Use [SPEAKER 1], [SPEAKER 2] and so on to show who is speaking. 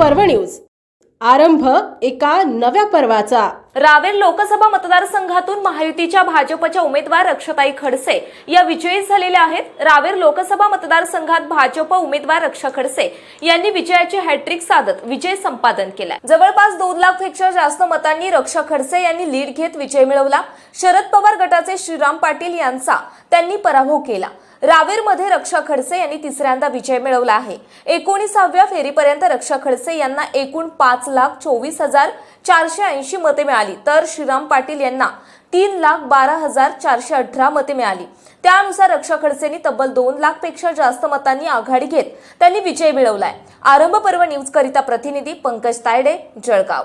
[SPEAKER 1] News. आरंभ एका नव्या पर्वाचा.
[SPEAKER 2] रावेर लोकसभा मतदारसंघातून महायुतीच्या भाजपच्या उमेदवार रक्षताई खडसे या विजयी झालेल्या आहेत. रावेर लोकसभा मतदारसंघात भाजप उमेदवार रक्षा खडसे यांनी विजयाची हॅट्रिक साधत विजय संपादन केलाय. जवळपास दोन लाखपेक्षा जास्त मतांनी रक्षा खडसे यांनी लीड घेत विजय मिळवला. शरद पवार गटाचे श्रीराम पाटील यांचा त्यांनी पराभव केला. रावेरमध्ये रक्षा खडसे यांनी तिसऱ्यांदा विजय मिळवला आहे. एकोणीसाव्या फेरीपर्यंत रक्षा खडसे यांना एकूण पाच लाख चोवीस हजार चारशे ऐंशी मते मिळाली. तर श्रीराम पाटील यांना तीन लाख बारा हजार चारशे अठरा मते मिळाली. त्यानुसार रक्षा खडसेंनी तब्बल दोन लाखपेक्षा जास्त मतांनी आघाडी घेत त्यांनी विजय मिळवलाय. आरंभ पर्व न्यूज करिता प्रतिनिधी पंकज तायडे जळगाव.